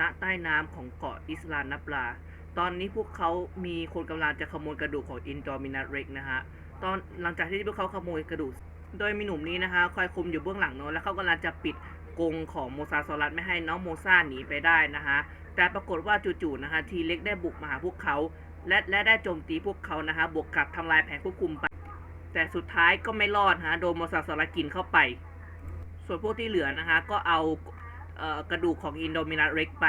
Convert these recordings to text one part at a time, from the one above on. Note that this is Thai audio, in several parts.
ณใต้น้ำของเกาะอิสลานนับลา ตอนนี้พวกเขามีคนกำลังจะขโมยกระดูกของอินดอมินัทเร็กนะฮะ ตอนหลังจากที่พวกเขาขโมยกระดูก โดยมีหนุ่มนี้นะคะคอยคุมอยู่เบื้องหลังเนอะแล้วเขากำลังจะปิดกรงของโมซาซอรัสไม่ให้น้องโมซาหนีไปได้นะคะแต่ปรากฏว่าจู่ๆนะคะทีเล็กได้บุกมาหาพวกเขา และและได้โจมตีพวกเขานะคะบวกกับทำลายแผนควบคุมไป แต่สุดท้ายก็ไม่รอดฮะโดนโมซาซอรัสกินเข้าไป ส่วนพวกที่เหลือนะคะก็เอา กระดูกของอินโดมินัทเร็กไป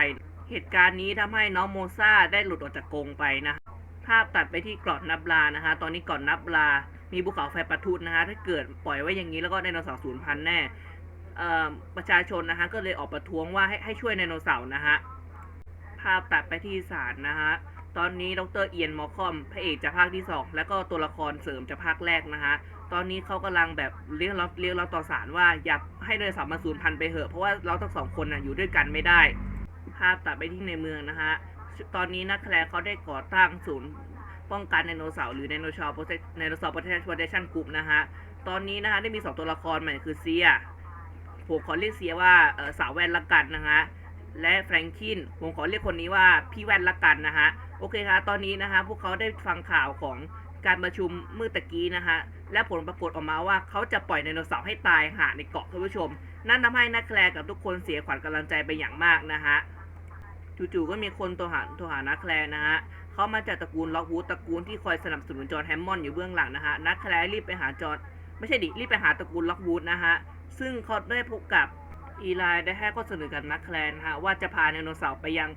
เหตุการณ์นี้ทำให้น้องโมซาได้หลุดออกจากกรงไปนะคะภาพตัดไปที่เกาะนับลานะคะ ตอนนี้เกาะนับลา มีภูเขาไฟปะทุนะคะ ถ้าเกิดปล่อยไว้อย่างนี้แล้วก็ไดโนเสาร์สูญพันธุ์แน่ประชาชนนะคะก็เลยออกประท้วงว่าให้ให้ช่วยไดโนเสาร์นะฮะ ภาพตัดไปที่ศาลนะฮะ ตอนนี้ดรเอียนมอคอม พระเอกจากภาคที่ 2 แล้วก็ตัวละครเสริมจากภาคแรกนะฮะ ตอนนี้เขากำลังแบบเรียกร้องเรียกร้องต่อศาลว่าอย่าให้ไดโนเสารมาสูญพันธุ์ไปเถอะเพราะว่าเราทั้งสองคนน่ะอยู่ด้วยกันไม่ได้ ภาพตัดไปที่ในเมืองนะฮะตอนนี้นักแคลร์เขาได้ก่อตั้งศูนย์ป้องกันไดโนเสาร์หรือไดโนเสาร์โปรเทไดโนเสาร์โปรเทคชั่นกลุ่มนะฮะตอนนี้นะคะได้มีสองตัวละครใหม่คือเซียผมขอเรียกเซียว่าสาวแว่นละกันนะฮะและแฟรงคินผมขอเรียกคนนี้ว่าพี่แว่นละกันนะฮะโอเคครับตอนนี้นะฮะพวกเขาได้ฟังข่าวของ การประชุมเมื่อตะกี้นะฮะ และผลปรากฏออกมาว่าเขาจะปล่อยไดโนเสาร์ให้ตายหาในเกาะท่านผู้ชม นั่นทำให้นักแคลร์กับทุกคนเสียขวัญกำลังใจไปอย่างมากนะฮะ จู่ๆก็มีคนโทรหาโทรหานักแคลร์นะฮะเขามาจากตระกูลล็อกวูดตระกูลที่คอยสนับสนุนจอร์นแฮมมอนด์อยู่เบื้องหลังนะฮะ นักแคลร์รีบไปหาจอร์นไม่ใช่ดิ รีบไปหาตระกูลล็อกวูดนะฮะ ซึ่งเขาได้พบกับอีไลได้ให้ข้อเสนอกับนักแคลร์นะฮะว่าจะพาไดโนเสาร์ไปยัง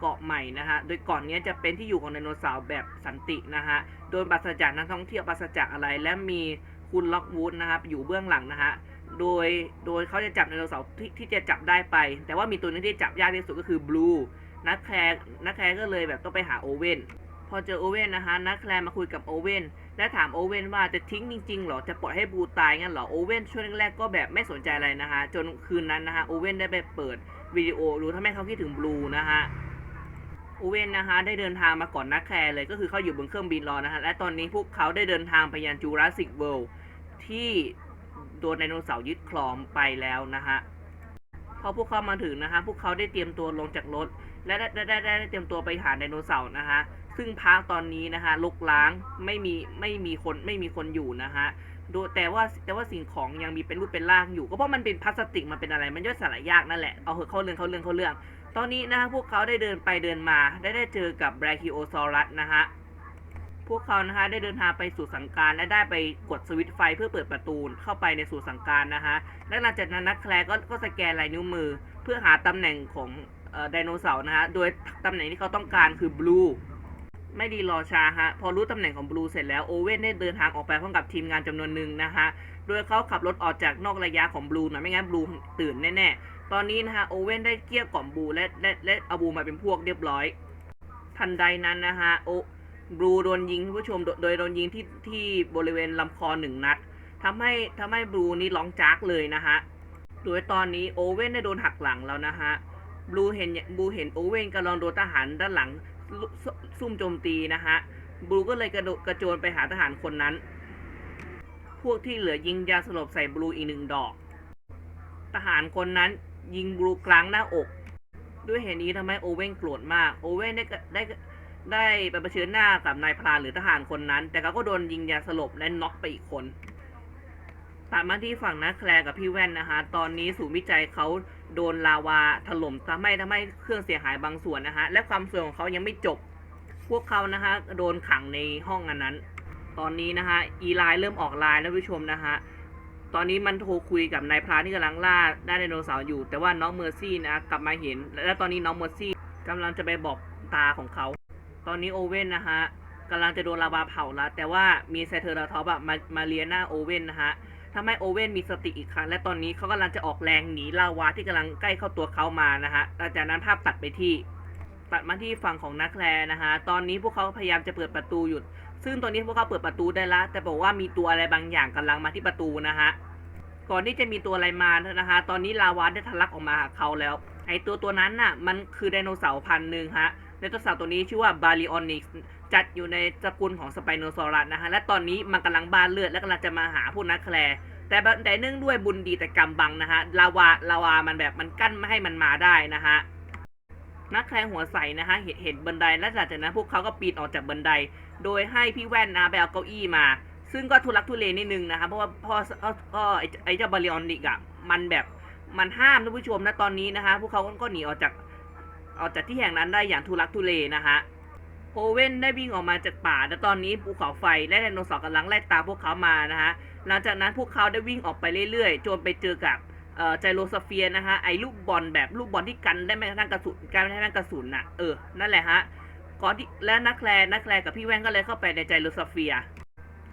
เกาะใหม่นะฮะ โดยเก่อนนี้จะเป็นที่อยู่ของไดโนเสาร์แบบสันตินะฮะ โดยปราศจากนักท่องเที่ยวปราศจากอะไร และมีคุณล็อกวูดนะครับอยู่เบื้องหลังนะฮะ โดย โดยเขาจะจับไดโนเสาร์ที่ที่จะจับได้ไป แต่ว่ามีตัวหนึงที่จับยากที่สุดก็คือบลูนักแคร์นักแคร์ก็เลยแบบต้องไปหาโอเว่น พอเจอโอเว่นนะคะนักแคร์มาคุยกับโอเว่น และถามโอเว่นว่าจะทิ้งจริงๆเหรอ จะปล่อยให้บลูตายงั้นเหรอ โอเว่นช่วงแรกๆก็แบบไม่สนใจอะไรนะคะจนคืนนั้นนะคะโอเว่นได้ไปเปิดวิดีโอดูทำให้เขาคิดถึงบลูนะคะ อเว่นนะคะได้เดินทางมาก่อนนักแคร์เลยก็คือเขาอยู่บนเครื่องบินรอนะฮะและตอนนี้พวกเขาได้เดินทางไปยังจูราสสิกเวิลด์ที่โดนไดโนเสาร์ยึดครองไปแล้วนะฮะพอพวกเขามาถึงนะคะพวกเขาได้เตรียมตัวลงจากรถ และได้ได้ได้ได้เตรียมตัวไปหาไดโนเสาร์นะคะซึ่งพาร์คตอนนี้นะคะลกล้างไม่มีไม่มีคนไม่มีคนอยู่นะฮะดยแต่ว่าแต่ว่าสิ่งของยังมีเป็นรูปเป็นร่างอยู่ ก็เพราะมันเป็นพลาสติกมันเป็นอะไรมันย่อยสลายยากนั่นแหละเอาเหอะเข้าเรื่องเข้าเรื่องเข้าเรื่อง ตอนนี้นะฮะพวกเขาได้เดินไปเดินมา ได้ได้เจอกับแบรคิโอซอรัสนะฮะพวกเขานะฮะได้เดินทางไปสู่สังการและได้ไปกดสวิตช์ไฟเพื่อเปิดประตูเข้าไปในสู่สังการนะฮะและหลังจากนั้นนักแคลร์ก็ก็สแกนลายนิ้วมือ เพื่อหาตำแหน่งของไดโนเสาร์นะฮะโดยตำแหน่งที่เขาต้องการคือบลูไม่ดีรอช้าฮะพอรู้ตำแหน่งของบลูเสร็จแล้วโอเว่นได้เดินทางออกไปพร้อมกับทีมงานจำนวนหนึ่งนะฮะโดยเขาขับรถออกจากนอกระยะของบลูนะไม่งั้นบลูตื่นแน่ๆ ตอนนี้นะฮะโอเว่นได้เกลี้ยกล่อมบูและและและเอาบูมาเป็นพวกเรียบร้อย ทันใดนั้นนะฮะโอบูโดนยิงท่านผู้ชมโดโดยโดนยิงที่ที่บริเวณลำคอหนึ่งนัดทำให้ทำให้บูนี่ร้องจากเลยนะฮะโดยตอนนี้โอเว่นได้โดนหักหลังแล้วนะฮะบูเห็นบูเห็นโอเว่นกำลังโดนทหารด้านหลังซุ่มโจมตีนะฮะบูก็เลยกระโดดกระโจนไปหาทหารคนนั้น พวกที่เหลือยิงยาสลบใส่บลูอีกหนึ่งดอก ทหารคนนั้น ยิงบลูกลางหน้าอก ด้วยเหตุนี้ทำให้โอเว่นโกรธมาก โอเว่นได้ได้ได้ไปเผชิญหน้ากับนายพรานหรือทหารคนนั้น แต่เขาก็โดนยิงยาสลบและน็อกไปอีกคนตัดมาที่ฝั่งนักแคลร์กับพี่แว่นนะฮะตอนนี้ศูนย์วิจัยเขาโดนลาวาถล่มทำให้ทำให้เครื่องเสียหายบางส่วนนะฮะและความสวยของเขายังไม่จบ พวกเขานะฮะโดนขังในห้องอันนั้น ตอนนี้นะฮะอีไลน์เริ่มออกไลน์แล้วผู้ชมนะฮะ ตอนนี้มันโทรคุยกับนายพรานที่กำลังล่าด้ไดโนเสาร์อยู่ แต่ว่าน้องเมอร์ซี่นะกลับมาเห็น และตอนนี้น้องเมอร์ซี่กำลังจะไปบอกตาของเขา ตอนนี้โอเว่นนะฮะกำลังจะโดนลาวาเผาแล้วแต่ว่ามีไซเทอราทอปอะมามาเลียหน้าโอเว่นนะฮะทำให้โอเว่นมีสติอีกครั้ง และตอนนี้เขากำลังจะออกแรงหนีลาวาที่กำลังใกล้เข้าตัวเขามานะฮะหลังจากนั้นภาพตัดไปที่ ตัดมาที่ฝั่งของนักแลร์นะฮะตอนนี้พวกเขาพยายามจะเปิดประตูหยุด ซึ่งตอนนี้พวกเขาเปิดประตูได้แล้วแต่บอกว่ามีตัวอะไรบางอย่างกำลังมาที่ประตูนะฮะก่อนที่จะมีตัวอะไรมานะคะตอนนี้ลาวาได้ทะลักออกมาหาเขาแล้ว ไอตัวตัวนั้นน่ะมันคือไดโนเสาร์พันหนึ่งฮะไดโนเสาร์ตัวนี้ชื่อว่าบาริออนิกจัดอยู่ในตระกูลของสไปโนซอรัสนะฮะและตอนนี้มันกำลังบ้าเลือดและกำลังจะมาหาพวกนักแคลร์แต่แต่เนื่องด้วยบุญดีแต่กรรมบังนะฮะลาวาลาวามันแบบมันกั้นไม่ให้มันมาได้นะฮะ นักแข่งหัวใสนะฮะเห็นเห็นบันไดและหลังจากนั้นพวกเขาก็ปีนออกจากบันได โดยให้พี่แว่นนะไปเอาเก้าอี้มา ซึ่งก็ทุลักทุเลนิดนึงนะครับเพราะว่าพราะเพราะเพราะไอ้ไอ้เจ้าบาริออนนิกอะมันแบบมันห้ามท่านผู้ชมนะตอนนี้นะฮะพวกเขาก็หนีออกจากออกจากที่แห่งนั้นได้อย่างทุลักทุเลนะฮะโอเว่นได้วิ่งออกมาจากป่าและตอนนี้ภูเขาไฟและไดโนเสาร์กำลังไล่ตามพวกเขามานะฮะหลังจากนั้นพวกเขาได้วิ่งออกไปเรื่อยๆจนไปเจอกับ ไจโรสเฟียร์นะฮะไอ้ลูกบอลแบบลูกบอลที่กันได้แม้กระทั่งกระสุนกันได้แม้กระทั่งกระสุนน่ะเออนั่นแหละฮะก่อนที่และนักแคลนักแคลกับพี่แว่นก็เลยเข้าไปในไจโรสเฟียร์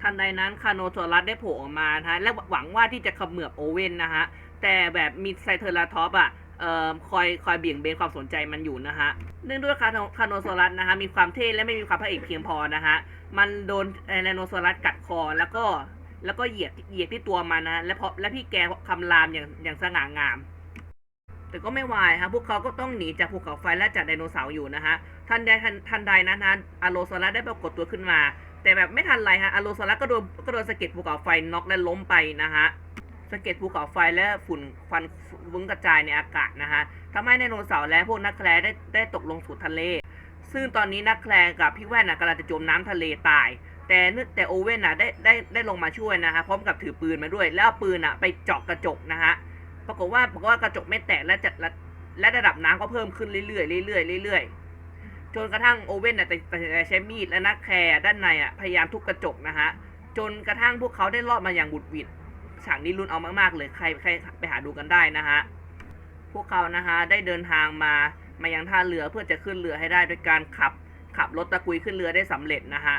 ทันใดนั้นคาโนโทรัสได้โผล่ออกมาฮะและหวังว่าที่จะเขมือบโอเว่นนะฮะแต่แบบมีไซเทอร์ลาท็อปอะเอ่อคอยคอยเบี่ยงเบนความสนใจมันอยู่นะฮะ เนื่องด้วยคาโนคาโนโซรัสนะฮะมีความเท่และไม่มีความพระเอกเพียงพอนะฮะ มันโดนไดโนโซรัสกัดคอแล้วก็ แล้วก็เหยียบเหยียบที่ตัวมันนะและเพราะและพี่แกคำรามอย่างอย่างสง่างาม แต่ก็ไม่วายครับพวกเขาก็ต้องหนีจากภูเขาไฟและจากไดโนเสาร์อยู่นะฮะทันใดทันทันใดนั้นนะอโลซารัสได้ปรากฏตัวขึ้นมา แต่แบบไม่ทันไรฮะอโลซารัสก็โดนก็โดนสะเก็ดภูเขาไฟน็อกและล้มไปนะฮะสะเก็ดภูเขาไฟและฝุ่นควันวุ้งกระจายในอากาศนะฮะทำให้ไดโนเสาร์และพวกนักแคลได้ได้ตกลงสู่ทะเล ซึ่งตอนนี้นักแคลกับพี่แว่นนะกำลังจะจมน้ำทะเลตาย แต่แต่โอเว่นน่ะได้ได้ได้ลงมาช่วยนะฮะพร้อมกับถือปืนมาด้วย แล้วเอาปืนอะไปเจาะกระจกนะฮะปรากฏว่าปรากฏว่ากระจกไม่แตกและจะและระดับน้ำก็เพิ่มขึ้นเรื่อยๆเรื่อยๆเรื่อยๆจนกระทั่งโอเว่นน่ะตัดตัดสินใจใช้มีดและนักแคร์ด้านในอะพยายามทุบกระจกนะฮะจนกระทั่งพวกเขาได้รอดมาอย่างบุดหวิดฉากนี้ลุ้นเอามากๆเลยใครใครไปหาดูกันได้นะฮะพวกเขานะฮะได้เดินทางมามายังท่าเรือเพื่อจะขึ้นเรือให้ได้โดยการขับขับรถตะกุยขึ้นเรือได้สำเร็จนะฮะ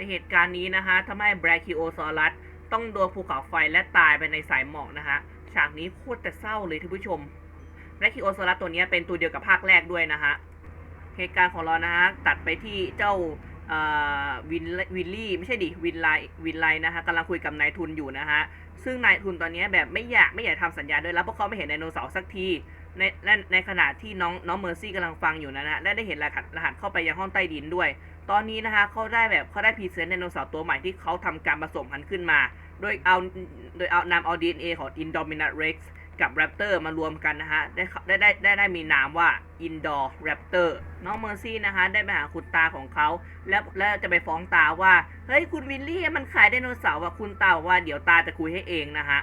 ในเหตุการณ์นี้นะฮะทำให้แบรคิโอซอรัสต้องโดนภูเขาไฟและตายไปในสายหมอกนะฮะ ฉากนี้โคตรจะเศร้าเลยท่านผู้ชม แบรคิโอซอรัสตัวนี้เป็นตัวเดียวกับภาคแรกด้วยนะฮะ เหตุการณ์ของเรานะฮะตัดไปที่เจ้าวินวินลี่ไม่ใช่ดิวินไลวินไลนะฮะกำลังคุยกับนายทุนอยู่นะฮะ ซึ่งนายทุนตอนนี้แบบไม่อยากไม่อยากทำสัญญาด้วยแล้วเพราะเขาไม่เห็นไดโนเสาร์สักที ในและในขณะที่น้องน้องเมอร์ซี่กำลังฟังอยู่นะฮะและได้เห็นรหัสรหัสเข้าไปยังห้องใต้ดินด้วย ตอนนี้นะคะเขาได้แบบเขาได้พรีเซนต์ไดโนเสาร์ตัวใหม่ที่เขาทำการผสมพันธุ์ขึ้นมา โดยเอาโดยเอานำเอา DNA ของ Indominus Rex กับ Raptor มารวมกันนะฮะได้ได้ไดได้ได้มีนามว่า Indoor Raptor น้องเมอร์ซี่นะคะได้ไปหาคุณตาของเขา แล้วแล้วจะไปฟ้องตาว่า เฮ้ยคุณวิลลี่มันขายไดโนเสาร์ว่ะคุณตาบอกว่าเดี๋ยวตาจะคุยให้เองนะฮะ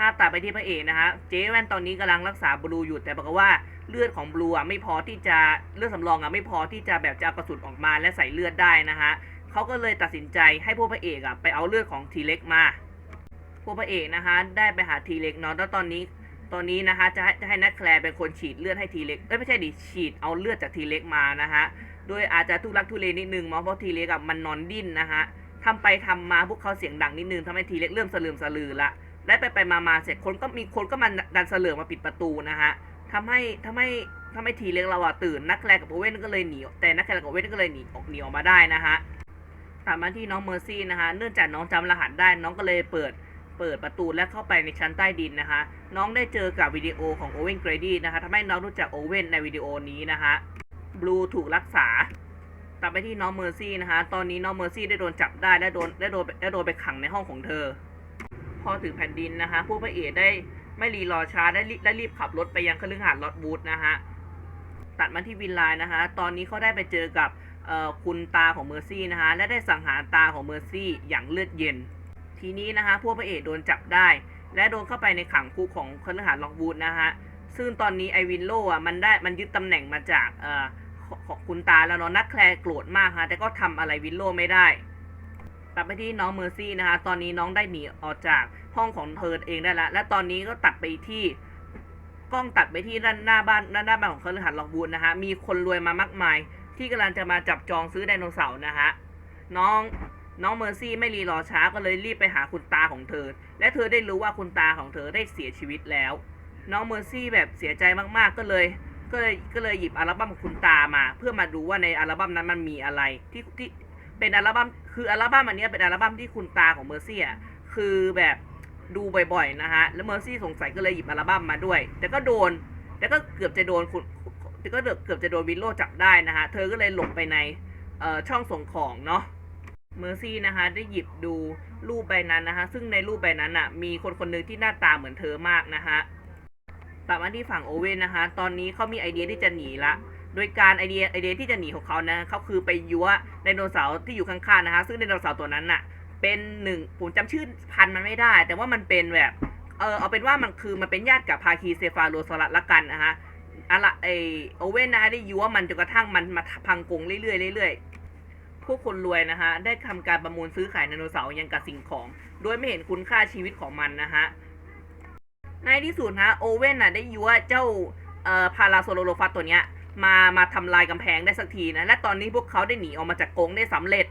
ภาพตัดไปที่พระเอกนะฮะเจ๊แว่นตอนนี้กำลังรักษาบลูอยู่แต่ปรากฏว่าเลือดของบลูอะไม่พอที่จะเลือดสำรองอะไม่พอที่จะแบบจะเอากระสุนออกมาและใส่เลือดได้นะฮะเขาก็เลยตัดสินใจให้พวกพระเอกอะไปเอาเลือดของทีเล็กมา พวกพระเอกนะคะได้ไปหาทีเล็กเนาะแล้วตอนนี้ตอนนี้นะคะจะให้จะให้นัทแคลเป็นคนฉีดเลือดให้ทีเล็กเอ้ยไม่ใช่ดิฉีดเอาเลือดจากทีเล็กมานะฮะโดยอาจจะทุลักทุเลนิดนึงเนาะเพราะทีเล็กอะมันนอนดิ้นนะฮะทำไปทำมาพวกเขาเสียงดังนิดนึงทำให้ทีเล็กเริ่มสลืมสลือละ และไปไปมามาเสร็จคนก็มีคนก็มาดันเสลือมาปิดประตูนะฮะทำให้ทำให้ทำให้ทีเล็กเราอะตื่นนักแร์กับโอเว่นก็เลยหนีแต่นักแร์กับโอเว่นก็เลยหนีออกหนีออกมาได้นะฮะตามมาที่น้องเมอร์ซี่นะฮะเนื่องจากน้องจำรหัสได้น้องก็เลยเปิดเปิดประตูและเข้าไปในชั้นใต้ดินนะคะ น้องได้เจอกับวิดีโอของโอเว่นเกรดี้นะคะทำให้น้องรู้จักโอเว่นในวิดีโอนี้นะคะบลูถูกรักษาตัดไปที่น้องเมอร์ซี่นะคะ ตอนนี้น้องเมอร์ซี่ได้โดนจับได้และโดนได้โดนได้โดนไปขังในห้องของเธอ พอถึงแผ่นดินนะคะผู้พระเอกได้ไม่รีรอช้าได้ได้รีบขับรถไปยังคฤหาสน์ลอดวูดนะฮะตัดมาที่วินไลน์นะคะตอนนี้เขาได้ไปเจอกับคุณตาของเมอร์ซี่นะคะและได้สังหารตาของเมอร์ซี่อย่างเลือดเย็น ทีนี้นะคะพวกพระเอกโดนจับได้ และโดนเข้าไปในขังคุกของคฤหาสน์ลอกวูดนะฮะซึ่งตอนนี้ไอวินโลอะมันได้มันยึดตำแหน่งมาจากของคุณตาแล้วเนาะนักแคลร์โกรธมากฮะแต่ก็ทำอะไรวินโลไม่ได้ ตัดไปที่น้องเมอร์ซี่นะคะ ตอนนี้น้องได้หนีออกจากห้องของเธอเองได้แล้วและตอนนี้ก็ตัดไปที่กล้องตัดไปที่ด้านหน้าบ้านด้านหน้าบ้านของเคฤหาสน์ล็อกวูดนะฮะ มีคนรวยมามากมาย ที่กำลังจะมาจับจองซื้อไดโนเสาร์นะฮะ น้องน้องเมอร์ซี่ไม่รีรอช้าก็เลยรีบไปหาคุณตาของเธอ และเธอได้รู้ว่าคุณตาของเธอได้เสียชีวิตแล้ว น้องเมอร์ซี่แบบเสียใจมากๆก็เลยก็เลยก็เลยหยิบอัลบั้มของคุณตามา เพื่อมาดูว่าในอัลบั้มนั้นมันมีอะไรที่ที่ เป็นอัลบั้มคืออัลบั้มอันนี้เป็นอัลบั้มที่คุณตาของเมอร์ซี่อะคือแบบดูบ่อยๆนะฮะแล้วเมอร์ซี่สงสัยก็เลยหยิบอัลบั้มมาด้วย แต่ก็โดนแต่ก็เกือบจะโดนคุณแต่ก็เกือบจะโดนวิลโลจับได้นะฮะเธอก็เลยหลบไปในช่องส่งของเนาะเมอร์ซี่นะคะได้หยิบดูรูปใบนั้นนะคะซึ่งในรูปใบนั้นอะมีคนคนหนึ่งที่หน้าตาเหมือนเธอมากนะคะตัดมาที่ฝั่งโอเว่นนะคะ ตอนนี้เขามีไอเดียที่จะหนีละ โดยการไอเดียไอเดียที่จะหนีของเขานะเขาคือไปยั่วไดโนเสาร์ที่อยู่ข้างๆนะฮะซึ่งไดโนเสาร์ตัวนั้นน่ะ เป็นหนึ่งผมจำชื่อพันธุ์มันไม่ได้ แต่ว่ามันเป็นแบบเออเอาเป็นว่ามันคือมันเป็นญาติกับพาคีเซฟาโรซอรัสละกันนะฮะอะละไอโอเว่นนะฮะได้ยั่วมันจนกระทั่งมันมาพังกงเรื่อยๆเรื่อยๆพวกคนรวยนะฮะได้ทำการประมูลซื้อขายไดโนเสาร์ยังกับสิ่งของ โดยไม่เห็นคุณค่าชีวิตของมันนะฮะในที่สุดฮะโอเว่นน่ะได้ยั่วเจ้าเอ่อพาราโซโลโลฟัสตัวเนี้ย มามาทำลายกำแพงได้สักทีนะ และตอนนี้พวกเขาได้หนีออกมาจากกรงได้สำเร็จ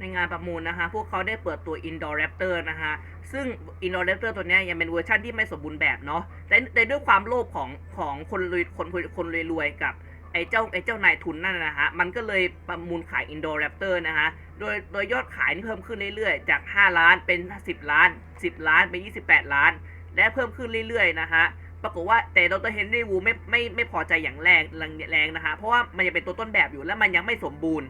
ในงานประมูลนะคะ พวกเขาได้เปิดตัว Indoor Raptor นะฮะซึ่ง Indoor Raptor ตัวนี้ยังเป็นเวอร์ชันที่ไม่สมบูรณ์แบบเนาะแต่แต่ด้วยความโลภของของคนรวยคนคนคนรวยๆกับไอ้เจ้าไอ้เจ้านายทุนนั่นนะฮะ มันก็เลยประมูลขาย Indoor Raptor นะฮะ โดยโดยยอดขายนี่เพิ่มขึ้นเรื่อยๆ จาก 5 ล้านเป็น 10 ล้าน 10 ล้านเป็น 28 ล้าน และเพิ่มขึ้นเรื่อยๆ นะฮะ ปรากฏว่าแต่ดรเฮนรี่วูไม่ไม่ไม่พอใจอย่างแรงแรงนะฮะเพราะว่ามันยังเป็นตัวต้นแบบอยู่และมันยังไม่สมบูรณ์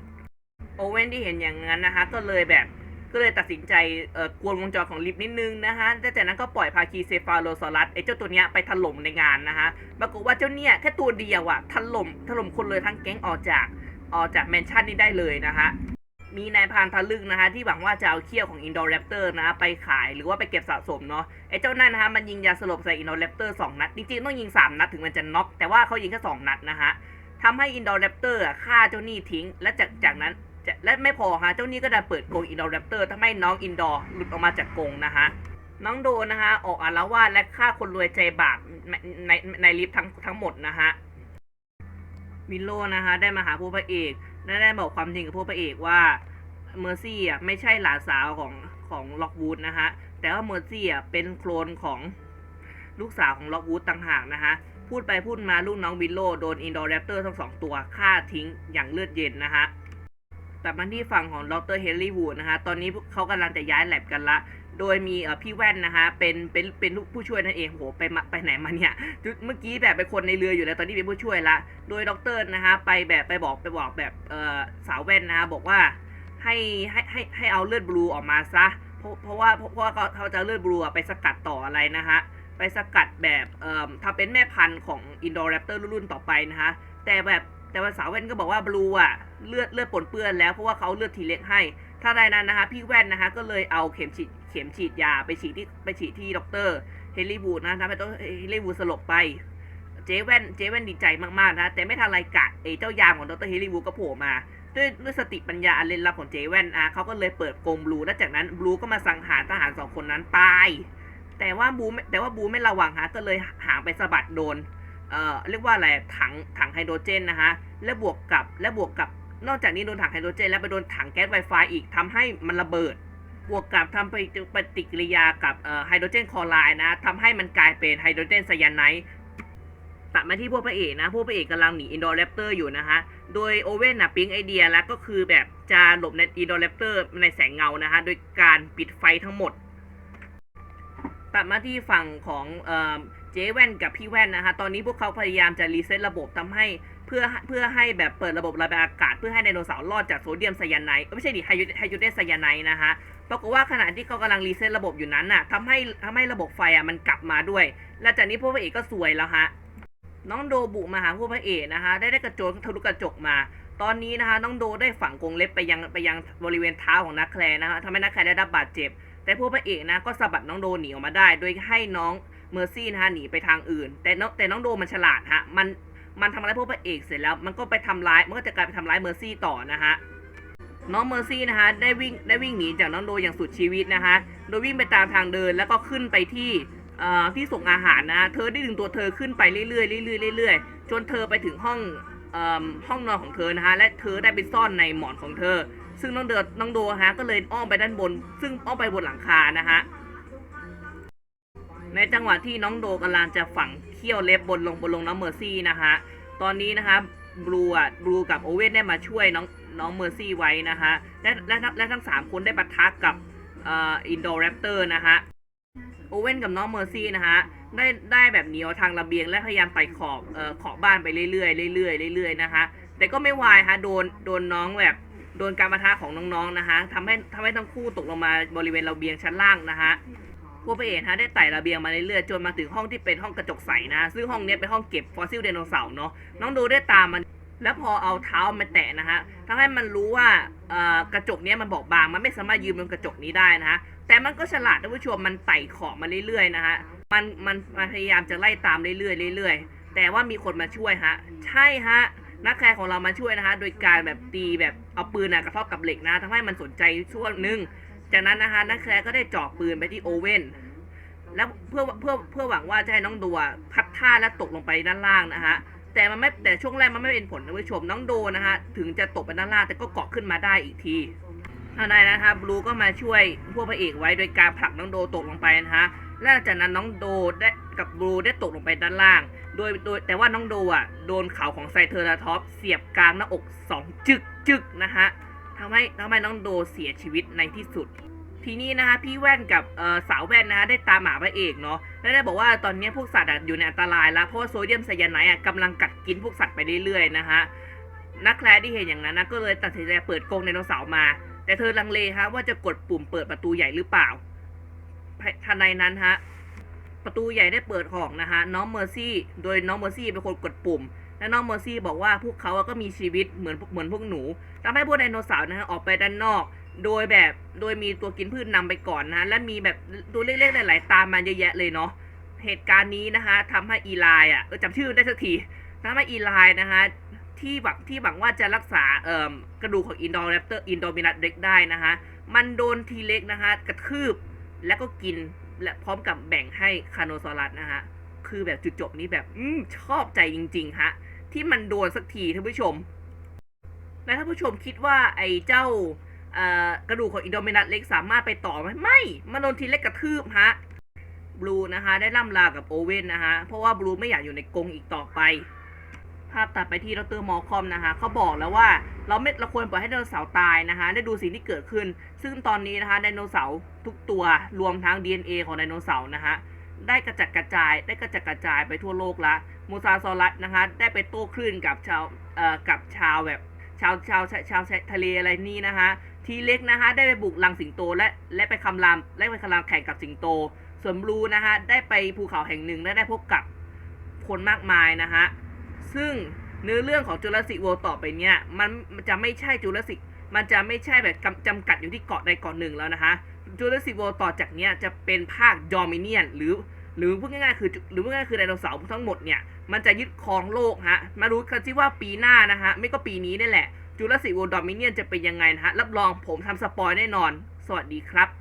โอเว่นที่เห็นอย่างนั้นนะฮะก็เลยแบบก็เลยตัดสินใจเอ่อกวนวงจรของลิฟนิดนึงนะฮะแต่จากนั้นก็ปล่อยพาคีเซฟาโลซอรัสไอ้เจ้าตัวเนี้ยไปถล่มในงานนะฮะปรากฏว่าเจ้าเนี่ยแค่ตัวเดียวอะถล่มถล่มคนเลยทั้งแก๊งออกจากออกจากแมนชั่นนี้ได้เลยนะฮะ มีนายพานทะลึ่งนะฮะที่หวังว่าจะเอาเขี้ยวของอินโดแรปเตอร์นะฮะไปขายหรือว่าไปเก็บสะสมเนาะไอ้เจ้านั่นนะฮะมันยิงยาสลบใส่อินโดแรปเตอร์สองนัด จริงๆ ต้องยิงสามนัดถึงมันจะน็อกแต่ว่าเขายิงแค่สองนัดนะฮะทำให้อินโดแรปเตอร์ฆ่าเจ้านี่ทิ้ง และจากจากนั้นและไม่พอฮะเจ้านี่ก็ได้เปิดกรงอินโดแรปเตอร์ทำให้น้องอินดอร์หลุดออกมาจากกรงนะฮะน้องโดนะฮะออกอาละวาดและฆ่าคนรวยใจบาปในในลิฟต์ทั้งทั้งหมดนะฮะวิลโลนะฮะได้มาหาผู้พระเอก และได้บอกความจริงกับผู้พระเอกว่าเมอร์ซี่อะไม่ใช่หลานสาวของของล็อกวูดนะฮะ แต่ว่าเมอร์ซี่อะเป็นโคลนของลูกสาวของล็อกวูดต่างหากนะฮะ พูดไปพูดมาลูกน้องวิลโลโดนอินดอร์แรปเตอร์ทั้งสองตัวฆ่าทิ้งอย่างเลือดเย็นนะฮะแต่มาที่ฝั่งของดรเฮนรี่วูดนะฮะ ตอนนี้เขากำลังจะย้ายแลบกันละ โดยมีพี่แว่นนะฮะเป็นเป็นเป็นผู้ช่วยนั่นเองโหไปมาไปไหนมาเนี่ยเมื่อกี้แบบเป็นคนในเรืออยู่แล้วตอนนี้เป็นผู้ช่วยละ โดยด็อกเตอร์นะฮะไปแบบไปบอกไปบอกแบบสาวแว่นนะฮะบอกว่าให้ให้ให้ให้เอาเลือดบลูออกมาซะเพราะเพราะว่าเพราะเพราะว่าเขาเขาจะเลือดบลูไปสกัดต่ออะไรนะฮะไปสกัดแบบเอ่อทำเป็นแม่พันธุ์ของอินโดแรปเตอร์รุ่นต่อไปนะฮะแต่แบบแต่ว่าสาวแว่นก็บอกว่าบลูอะเลือดเลือดปนเปื้อนแล้วเพราะว่าเขาเลือดทีเล็กให้ ถ้าได้นั้นนะฮะพี่แว่นนะฮะก็เลยเอาเข็มฉีด เข็มฉีดยาไปฉีดที่ไปฉีดที่ด็อกเตอร์เฮนรี่วูดนะทำให้ตัวเฮนรี่วูดสลบไป เจแว่นเจแว่นดีใจมากๆนะ แต่ไม่ทันไรกะไอเจ้ายามของดรเฮลิวูดก็โผล่มาด้วยด้วยสติปัญญาอันเล่นลับของเจแว่นอะเขาก็เลยเปิดโกงบลูและจากนั้นบลูก็มาสังหารทหารสองคนนั้นตาย แต่ว่าบลูแต่ว่าบลูไม่ระวังฮะก็เลยหางไปสะบัดโดนเอ่อเรียกว่าอะไรถังถังไฮโดรเจนนะฮะและบวกกับและบวกกับนอกจากนี้โดนถังไฮโดรเจนแล้วไปโดนถังแก๊สไวไฟอีกทำให้มันระเบิด บวกกับทำปฏิกิริยากับไฮโดรเจนคลอไรด์นะทำให้มันกลายเป็นไฮโดรเจนไซยาไนด์ตัดมาที่พวกพระเอกนะพวกพระเอกกำลังหนีอินโดแรปเตอร์อยู่นะฮะ โดยโอเว่นนะปิ๊งไอเดียแล้วก็คือแบบจะหลบในอินโดแรปเตอร์ในแสงเงานะฮะ โดยการปิดไฟทั้งหมด ตัดมาที่ฝั่งของ เอ่อเจแว่นกับพี่แว่นนะฮะตอนนี้พวกเขาพยายามจะรีเซ็ตระบบทำให้เพื่อเพื่อให้แบบเปิดระบบระบายอากาศเพื่อให้ไดโนเสาร์รอดจากโซเดียมไซยาไนด์ไม่ใช่ดิไฮยูไฮยูเดไซยาไนด์นะฮะปรากฏว่าขณะที่เขากำลังรีเซ็ตระบบอยู่นั้นน่ะทำให้ทำให้ระบบไฟอะมันกลับมาด้วย และจากนี้พวกพระเอกก็สวยแล้วฮะน้องโดบุมาหาผู้พระเอกนะคะได้ได้กระโจนทะลุกระจกมา ตอนนี้นะคะน้องโดได้ฝังกรงเล็บไปยังไปยังบริเวณเท้าของนักแคลนะคะทำให้นักแคลได้รับบาดเจ็บ แต่ผู้พระเอกนะก็สะบัดน้องโดหนีออกมาได้ โดยให้น้อง เมอร์ซี่นะคะหนีไปทางอื่น แต่น้องแต่น้องโดมันฉลาดฮะมันมันทำร้ายผู้พระเอกเสร็จแล้ว มันก็ไปทำร้ายมันก็จะกลายไปทำร้ายเมอร์ซี่ต่อนะฮะน้องเมอร์ซี่นะคะได้วิ่งได้วิ่งหนีจากน้องโดอย่างสุดชีวิตนะคะโดยวิ่งไปตามทางเดินแล้วก็ขึ้นไปที่เอ่อที่ส่งอาหารนะเธอได้ดึงตัวเธอขึ้นไปเรื่อยๆเรื่อยๆเรื่อยๆจนเธอไปถึงห้องเอ่อห้องนอนของเธอนะฮะและเธอได้ไปซ่อนในหมอนของเธอ ซึ่งน้องเดินน้องโดฮะก็เลยอ้อมไปด้านบน ซึ่งอ้อมไปบนหลังคานะฮะ ในจังหวะที่น้องโดกำลังจะฝังเขี้ยวเล็บบนลงบนลงน้องเมอร์ซี่นะฮะ ตอนนี้นะคะบลูอะบลูกับโอเว่นได้มาช่วยน้องน้องเมอร์ซี่ไว้นะฮะและและและและทั้งสามคนได้ปะทะกับอินโดแรปเตอร์นะฮะ โอเว่นกับน้องเมอร์ซี่นะฮะได้ได้แบบเหนียวทางระเบียงและพยายามไต่ขอบเอ่อขอบบ้านไปเรื่อยๆเรื่อยๆเรื่อยๆนะคะแต่ก็ไม่วายฮะโดนโดนน้องแบบโดนการปะทะของน้องๆนะคะทำให้ทำให้ทั้งคู่ตกลงมาบริเวณระเบียงชั้นล่างนะฮะ วกพระเอกฮะได้ไต่ระเบียงมาเรื่อยๆจนมาถึงห้องที่เป็นห้องกระจกใสนะ ซึ่งห้องนี้เป็นห้องเก็บฟอสซิลไดโนเสาร์เนาะน้องโดได้ตามมัน แล้วพอเอาเท้ามาแตะนะฮะทำให้มันรู้ว่ากระจกนี้มันบอกบางมันไม่สามารถยืนบนกระจกนี้ได้นะฮะแต่มันก็ฉลาดท่านผู้ชมมันไต่ขอบมาเรื่อยๆนะฮะมันมันพยายามจะไล่ตามเรื่อยๆเรื่อยๆ แต่ว่ามีคนมาช่วยฮะใช่ฮะนักแคร์ของเรามาช่วยนะฮะโดยการแบบตีแบบเอาปืนนะกระทบกับเหล็กนะทำให้มันสนใจช่วงหนึ่ง จากนั้นนะฮะนักแคร์ก็ได้เจ่อปืนไปที่โอเว่นแล้วเพื่อเพื่อเพื่อหวังว่าจะให้น้องโดอะพัดท่าและตกลงไปด้านล่างนะฮะแต่มันไม่แต่ช่วงแรกมันไม่เป็นผลนะผู้ชมน้องโดนะฮะถึงจะตกไปด้านล่างแต่ก็เกาะขึ้นมาได้อีกทีทันใดนะครับลูก็มาช่วยพวกพระเอกไว้โดยการผลักน้องโดตกลงไปนะฮะและหลังจากนั้นน้องโดได้กับบลูได้ตกลงไปด้านล่าง โดยโดยแต่ว่าน้องโดอะโดนเข่าของไซเทอร์นาท็อปเสียบกลางหน้าอกสองจึกจึกนะฮะ ทำให้ทำให้น้องโดเสียชีวิตในที่สุด ทีนี้นะคะพี่แว่นกับสาวแว่นนะคะได้ตามหาพระเอกเนาะและได้บอกว่าตอนนี้พวกสัตว์อยู่ในอันตรายแล้วเพราะว่าโซเดียมไซยาไนด์กำลังกัดกินพวกสัตว์ไปเรื่อยๆนะฮะนักแคลที่เห็นอย่างนั้นนะก็เลยตัดสินใจเปิดกรงไดโนเสาร์มา แต่เธอลังเลฮะว่าจะกดปุ่มเปิดประตูใหญ่หรือเปล่าทันใดนั้นฮะประตูใหญ่ได้เปิดของนะฮะน้องเมอร์ซี่ โดยน้องเมอร์ซี่เป็นคนกดปุ่ม และน้องเมอร์ซี่บอกว่าพวกเขาก็มีชีวิตเหมือนเหมือนพวกหนูทำให้พวกไดโนเสาร์นะฮะออกไปด้านนอก โดยแบบโดยมีตัวกินพืชนำไปก่อนนะและมีแบบตัวเล็กๆหลายๆตามมาเยอะแยะเลยเนาะเหตุการณ์นี้นะคะทำให้อีไล์อะจำชื่อได้สักทีทำให้อีไลน์นะคะที่หวังที่หวังว่าจะรักษาเอ่อกระดูกของอินโดแรปเตอร์อินโดมินัสเด็กได้นะคะมันโดนทีเล็กนะคะกระทืบแล้วก็กินและพร้อมกับแบ่งให้คาโนซอรัสนะฮะ คือแบบจุดจบนี้แบบ อืมชอบใจจริง ๆ ฮะ ที่มันโดนสักทีท่านผู้ชม และท่านผู้ชมคิดว่าไอ้เจ้ากระดูกของอินโดเมนัสเล็กสามารถไปต่อไหมไม่มันโดนทีเล็กกระทืบฮะบลูนะคะได้ล่ำลากับโอเว่นนะคะเพราะว่าบลูไม่อยากอยู่ในกรงอีกต่อไป ภาพตัดไปที่ดรมอลคอมนะคะเขาบอกแล้วว่าเราไม่เราควรปล่อยให้ไดโนเสาร์ตายนะคะได้ดูสิ่งที่เกิดขึ้น ซึ่งตอนนี้นะคะไดโนเสาร์ทุกตัวรวมทั้ง DNA ของไดโนเสาร์นะคะ ได้กระจัดกระจาย ได้กระจัดกระจายไปทั่วโลกละมูซาซอรัสนะคะได้ไปโต้คลื่นกับชาวเอ่อกับชาวแบบชาวชาวชาวชาวทะเลอะไรนี่นะคะทีเล็กนะคะได้ไปบุกลังสิงโตและและไปคำรามและไปคำรามแข่งกับสิงโต ส่วนบลูนะคะได้ไปภูเขาแห่งหนึ่งและได้พบกับคนมากมายนะคะซึ่งเนื้อเรื่องของจูราสสิก World ต่อไปเนี่ยมันจะไม่ใช่จูราสสิกมันจะไม่ใช่แบบจำจำกัดอยู่ที่เกาะใดเกาะหนึ่งแล้วนะคะ จูราสสิกเวิลด์ต่อจากเนี้ยจะเป็นภาคดอมิเนียนหรือหรือพูดง่ายๆคือหรือพูดง่ายๆคือไดโนเสาร์ทั้งหมดเนี่ยมันจะยึดครองโลกฮะมารู้กันสิว่าปีหน้านะฮะไม่ก็ปีนี้นี่แหละจูราสสิกเวิลด์ดอมิเนียนจะเป็นยังไงนะฮะรับรองผมทำสปอยแน่นอน สวัสดีครับ